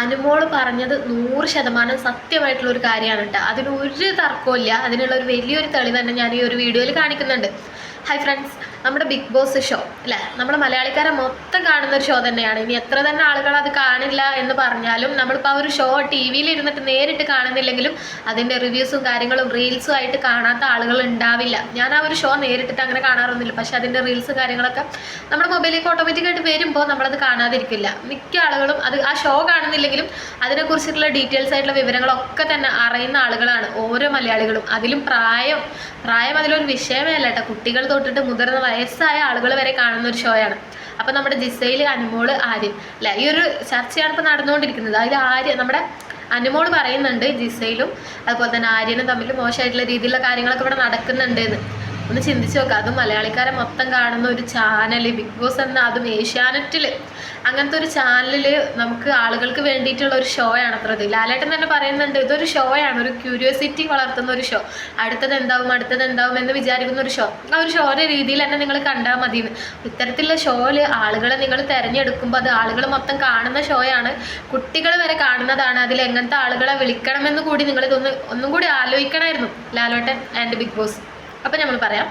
അനുമോൾ പറഞ്ഞത് നൂറ് ശതമാനം സത്യമായിട്ടുള്ള ഒരു കാര്യമാണ് കേട്ടോ അതിനൊരു തർക്കമില്ല അതിനുള്ള ഒരു വലിയൊരു തെളിവ് തന്നെ ഞാൻ ഈ ഒരു വീഡിയോയിൽ കാണിക്കുന്നുണ്ട്. ഹൈ ഫ്രണ്ട്സ് നമ്മുടെ ബിഗ് ബോസ് ഷോ അല്ലേ? നമ്മുടെ മലയാളിക്കാരെ മൊത്തം കാണുന്ന ഒരു ഷോ തന്നെയാണ്. ഇനി എത്ര തന്നെ ആളുകൾ അത് കാണില്ല എന്ന് പറഞ്ഞാലും നമ്മളിപ്പോൾ ആ ഒരു ഷോ ടി വിയിൽ ഇരുന്നിട്ട് നേരിട്ട് കാണുന്നില്ലെങ്കിലും അതിന്റെ റിവ്യൂസും കാര്യങ്ങളും റീൽസും ആയിട്ട് കാണാത്ത ആളുകൾ ഉണ്ടാവില്ല. ഞാൻ ആ ഒരു ഷോ നേരിട്ടിട്ട് അങ്ങനെ കാണാറൊന്നുമില്ല. പക്ഷെ അതിന്റെ റീൽസ് കാര്യങ്ങളൊക്കെ നമ്മുടെ മൊബൈലിലേക്ക് ഓട്ടോമാറ്റിക്കായിട്ട് വരുമ്പോൾ നമ്മളത് കാണാതിരിക്കില്ല. മിക്ക ആളുകളും അത് ആ ഷോ കാണുന്നില്ലെങ്കിലും അതിനെക്കുറിച്ചിട്ടുള്ള ഡീറ്റെയിൽസ് ആയിട്ടുള്ള വിവരങ്ങളൊക്കെ തന്നെ അറിയുന്ന ആളുകളാണ് ഓരോ മലയാളികളും. അതിലും പ്രായം പ്രായം അതിലൊരു വിഷയമേ അല്ല കേട്ടോ. കുട്ടികൾ തൊട്ടിട്ട് മുതിർന്ന വയസ്സായ ആളുകൾ വരെ കാണുന്ന ഒരു ഷോയാണ് അപ്പം നമ്മുടെ ജിസയിൽ അനുമോൾ ആര്യൻ അല്ല ഈ ഒരു ചർച്ചയാണ് ഇപ്പോൾ നടന്നുകൊണ്ടിരിക്കുന്നത്. അതിൽ ആര്യൻ നമ്മുടെ അനുമോൾ പറയുന്നുണ്ട് ജിസയിലും അതുപോലെ തന്നെ ആര്യനും തമ്മിൽ മോശമായിട്ടുള്ള രീതിയിലുള്ള കാര്യങ്ങളൊക്കെ ഇവിടെ നടക്കുന്നുണ്ട് എന്ന്. ഒന്ന് ചിന്തിച്ച് നോക്കുക അത് മലയാളിക്കാരെ മൊത്തം കാണുന്ന ഒരു ചാനൽ ബിഗ് ബോസ് എന്ന അതും ഏഷ്യാനെറ്റിൽ അങ്ങനത്തെ ഒരു ചാനലിൽ നമുക്ക് ആളുകൾക്ക് വേണ്ടിയിട്ടുള്ള ഒരു ഷോ ആണ് അത്രത് ലാലേട്ടൻ തന്നെ പറയുന്നുണ്ട് ഇതൊരു ഷോ ആണ്. ഒരു ക്യൂരിയോസിറ്റി വളർത്തുന്ന ഒരു ഷോ അടുത്തത് എന്താവും അടുത്തത് എന്താവും എന്ന് വിചാരിക്കുന്ന ഒരു ഷോ ആ ഒരു ഷോയുടെ രീതിയിൽ തന്നെ നിങ്ങൾ കണ്ടാൽ മതി ഇത്തരത്തിലുള്ള ഷോയിൽ ആളുകളെ നിങ്ങൾ തിരഞ്ഞെടുക്കുമ്പോൾ അത് ആളുകൾ മൊത്തം കാണുന്ന ഷോയാണ് കുട്ടികൾ വരെ കാണുന്നതാണ്. അതിൽ എങ്ങനത്തെ ആളുകളെ വിളിക്കണമെന്ന് കൂടി നിങ്ങളിതൊന്ന് ഒന്നും കൂടി ആലോചിക്കണമായിരുന്നു ലാലോട്ടൻ ആൻഡ് ബിഗ് ബോസ്. അപ്പം നമ്മൾ പറയാം.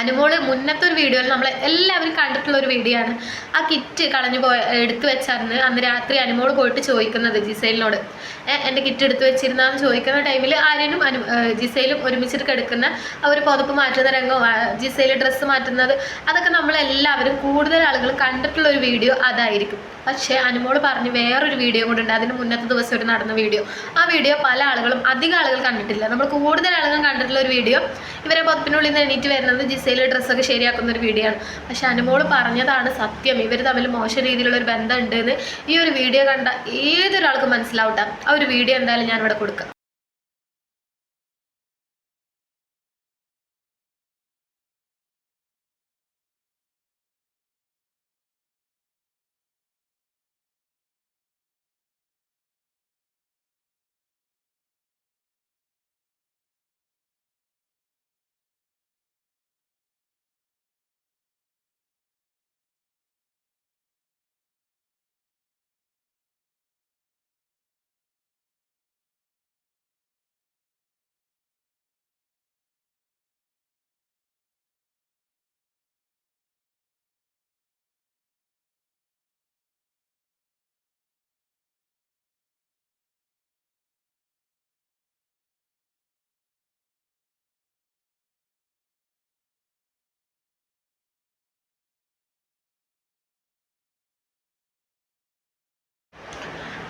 അനുമോൾ മുന്നത്തെ ഒരു വീഡിയോയിൽ നമ്മൾ എല്ലാവരും കണ്ടിട്ടുള്ള ഒരു വീഡിയോ ആണ്. ആ കിറ്റ് കളഞ്ഞു പോയ എടുത്തു വെച്ചായിരുന്നു അന്ന് രാത്രി അനുമോൾ പോയിട്ട് ചോദിക്കുന്നത് ജിസൈലിനോട്. എന്റെ കിറ്റ് എടുത്തു വെച്ചിരുന്നാന്ന് ചോദിക്കുന്ന ടൈമിൽ ആര്യനും അനു ജിസൈലും ഒരുമിച്ചിട്ട് കിടക്കുന്ന ഒരു പുതപ്പ് മാറ്റുന്ന രംഗം ജിസൈൽ ഡ്രസ്സ് മാറ്റുന്നത് അതൊക്കെ നമ്മൾ എല്ലാവരും കൂടുതൽ ആളുകൾ കണ്ടിട്ടുള്ള ഒരു വീഡിയോ അതായിരിക്കും. പക്ഷേ അനുമോൾ പറഞ്ഞ് വേറൊരു വീഡിയോ കൂടെ ഉണ്ട്. അതിന് മുന്നത്തെ ദിവസം ഒരു നടന്ന വീഡിയോ ആ വീഡിയോ പല ആളുകളും അധികം ആളുകൾ കണ്ടിട്ടില്ല. നമ്മൾ കൂടുതൽ ആളുകൾ കണ്ടിട്ടുള്ള ഒരു വീഡിയോ ഇവരെ പുതപ്പിനുള്ളിൽ നിന്ന് എണീറ്റ് വരുന്നത് ജിസയിൽ ഡ്രസ്സൊക്കെ ശരിയാക്കുന്ന ഒരു വീഡിയോ ആണ് പക്ഷെ അനുമോൾ പറഞ്ഞതാണ് സത്യം. ഇവർ തമ്മിൽ മോശം രീതിയിലുള്ള ഒരു ബന്ധം ഉണ്ട് എന്ന് ഈ ഒരു വീഡിയോ കണ്ട ഏതൊരാൾക്കും മനസ്സിലാവട്ടെ. ആ ഒരു വീഡിയോ എന്തായാലും ഞാൻ ഇവിടെ കൊടുക്കാം.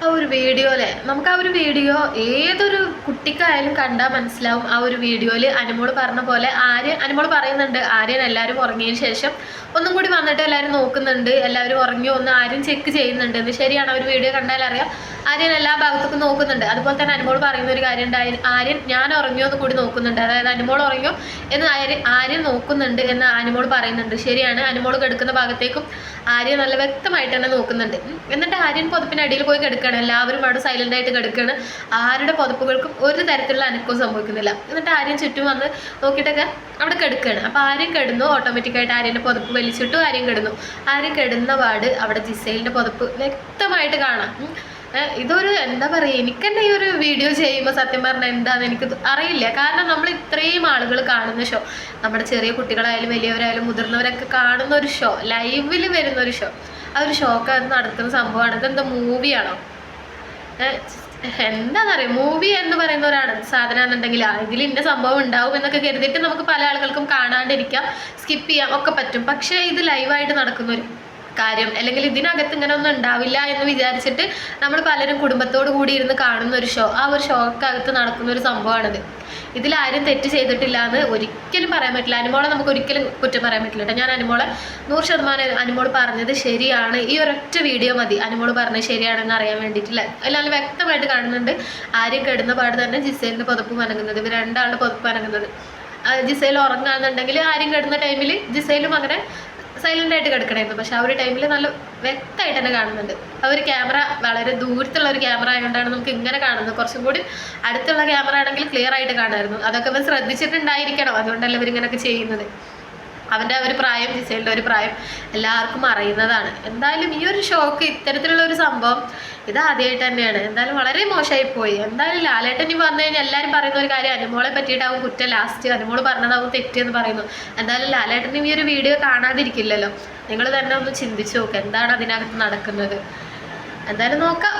ആ ഒരു വീഡിയോയിലെ നമുക്ക് ആ ഒരു വീഡിയോ ഏതൊരു കുട്ടിക്കായാലും കണ്ടാൽ മനസ്സിലാവും ആ ഒരു വീഡിയോയിൽ അനുമോൾ പറഞ്ഞ പോലെ ആര്യൻ അനുമോൾ പറയുന്നുണ്ട് ആര്യൻ എല്ലാവരും ഉറങ്ങിയതിന് ശേഷം ഒന്നും കൂടി വന്നിട്ട് എല്ലാവരും നോക്കുന്നുണ്ട് എല്ലാവരും ഉറങ്ങിയോ ഒന്ന് ആരും ചെക്ക് ചെയ്യുന്നുണ്ട്. എന്ന് ശരിയാണ്? ആ ഒരു വീഡിയോ കണ്ടാൽ അറിയാം ആര്യൻ എല്ലാ ഭാഗത്തേക്കും നോക്കുന്നുണ്ട്. അതുപോലെ തന്നെ അനുമോൾ പറയുന്ന ഒരു കാര്യം ഉണ്ട് ആര്യൻ- ഞാൻ ഉറങ്ങിയോ എന്ന് കൂടി നോക്കുന്നുണ്ട്. അതായത് അനുമോൾ ഉറങ്ങിയോ എന്ന് ആര്യൻ ആര്യൻ നോക്കുന്നുണ്ട് എന്ന് അനുമോൾ പറയുന്നുണ്ട്. ശരിയാണ്. അനുമോൾ കിടക്കുന്ന ഭാഗത്തേക്കും ആര്യൻ നല്ല വ്യക്തമായിട്ട് തന്നെ നോക്കുന്നുണ്ട്. എന്നിട്ട് ആര്യൻ പുതപ്പിനടിയിൽ പോയി കിടക്കുകയാണ്. എല്ലാവരും അവിടെ സൈലന്റ് ആയിട്ട് കിടക്കുകയാണ്. ആരുടെ പുതപ്പുകൾക്കും ഒരു തരത്തിലുള്ള അനക്കവും സംഭവിക്കുന്നില്ല. എന്നിട്ട് ആര്യൻ ചുറ്റും വന്ന് നോക്കിയിട്ടൊക്കെ അവിടെ കിടക്കുകയാണ്. അപ്പോൾ ആര്യൻ കിടന്നു. ഓട്ടോമാറ്റിക്കായിട്ട് ആര്യന്റെ പുതപ്പ് വലിച്ചിട്ടു ആര്യൻ കിടന്നു. ആര്യൻ കിടന്ന പാട് അവിടെ ജിസൈലിന്റെ പുതപ്പ് വ്യക്തമായിട്ട് കാണാം. ഇതൊരു എന്താ പറയുക എനിക്ക് തന്നെ ഈ ഒരു വീഡിയോ ചെയ്യുമ്പോൾ സത്യം പറഞ്ഞാൽ എന്താണെന്ന് എനിക്ക് അറിയില്ല. കാരണം നമ്മൾ ഇത്രയും ആളുകൾ കാണുന്ന ഷോ നമ്മുടെ ചെറിയ കുട്ടികളായാലും വലിയവരായാലും മുതിർന്നവരൊക്കെ കാണുന്ന ഒരു ഷോ ലൈവിൽ വരുന്ന ഒരു ഷോ ആ ഒരു ഷോക്ക് അത് നടക്കുന്ന സംഭവമാണ്. ഇതെന്താ മൂവിയാണോ എന്താണെന്നറിയാം മൂവി എന്ന് പറയുന്ന ഒരാണ് സാധനം എന്നുണ്ടെങ്കിൽ ഇതിൽ ഇന്ന സംഭവം ഉണ്ടാവും എന്നൊക്കെ കരുതിയിട്ട് നമുക്ക് പല ആളുകൾക്കും കാണാണ്ടിരിക്കാം സ്കിപ്പ് ചെയ്യാം ഒക്കെ പറ്റും. പക്ഷേ ഇത് ലൈവായിട്ട് നടക്കുന്ന ഒരു കാര്യം അല്ലെങ്കിൽ ഇതിനകത്ത് ഇങ്ങനെ ഒന്നും ഉണ്ടാവില്ല എന്ന് വിചാരിച്ചിട്ട് നമ്മൾ പലരും കുടുംബത്തോട് കൂടി ഇരുന്ന് കാണുന്ന ഒരു ഷോ ആ ഒരു ഷോക്കകത്ത് നടക്കുന്ന ഒരു സംഭവമാണിത്. ആരും തെറ്റ് ചെയ്തിട്ടില്ല എന്ന് ഒരിക്കലും പറയാൻ പറ്റില്ല. അനുമോളെ നമുക്ക് ഒരിക്കലും കുറ്റം പറയാൻ പറ്റില്ല കേട്ടോ. ഞാൻ അനുമോളെ നൂറ് ശതമാനം അനുമോൾ പറഞ്ഞത് ശരിയാണ്. ഈ ഒരൊറ്റ വീഡിയോ മതി. അനുമോൾ പറഞ്ഞത് ശരിയാണെന്ന് അറിയാൻ വേണ്ടിയിട്ടില്ല എല്ലാം വ്യക്തമായിട്ട് കാണുന്നുണ്ട്. ആരും കെടുന്ന പാട് തന്നെ ജിസേലിന്റെ പുതപ്പ് മനങ്ങുന്നത് ഇവർ രണ്ടാളുടെ പുതപ്പ് മനങ്ങുന്നത് ജിസേൽ ഉറങ്ങാന്നുണ്ടെങ്കിൽ ആരും കിടന്ന ടൈമിൽ ജിസൈലും അങ്ങനെ സൈലന്റ് ആയിട്ട് കിടക്കണമായിരുന്നു പക്ഷെ ആ ഒരു ടൈമിൽ നല്ല വ്യക്തമായിട്ട് തന്നെ കാണുന്നുണ്ട്. ആ ഒരു ക്യാമറ വളരെ ദൂരത്തുള്ള ഒരു ക്യാമറ ആയതുകൊണ്ടാണ് നമുക്ക് ഇങ്ങനെ കാണുന്നത്. കുറച്ചും കൂടി അടുത്തുള്ള ക്യാമറ ആണെങ്കിൽ ക്ലിയർ ആയിട്ട് കാണുമായിരുന്നു. അതൊക്കെ ഇവർ ശ്രദ്ധിച്ചിട്ടുണ്ടായിരിക്കണം. അതുകൊണ്ടല്ല ഇവരിങ്ങനെയൊക്കെ ചെയ്യുന്നത്. അവന്റെ ഒരു പ്രായം ജിസേലിന്റെ ഒരു പ്രായം എല്ലാവർക്കും അറിയുന്നതാണ്. എന്തായാലും ഈ ഒരു ഷോക്ക് ഇത്തരത്തിലുള്ള ഒരു സംഭവം ഇത് ആദ്യമായിട്ട് തന്നെയാണ്. എന്തായാലും വളരെ മോശമായി പോയി. എന്തായാലും ലാലേട്ടൻ ഈ പറഞ്ഞു കഴിഞ്ഞാൽ എല്ലാവരും പറയുന്ന ഒരു കാര്യം അനുമോളെ പറ്റിയിട്ടാവും കുറ്റം ലാസ്റ്റ് അനുമോൾ പറഞ്ഞതാവും തെറ്റെന്ന് പറയുന്നു. എന്തായാലും ലാലേട്ടൻ ഈ ഒരു വീഡിയോ കാണാതിരിക്കില്ലല്ലോ. നിങ്ങൾ തന്നെ ഒന്ന് ചിന്തിച്ചു നോക്കുക എന്താണ് അതിനകത്ത് നടക്കുന്നത്? എന്തായാലും നോക്കാം.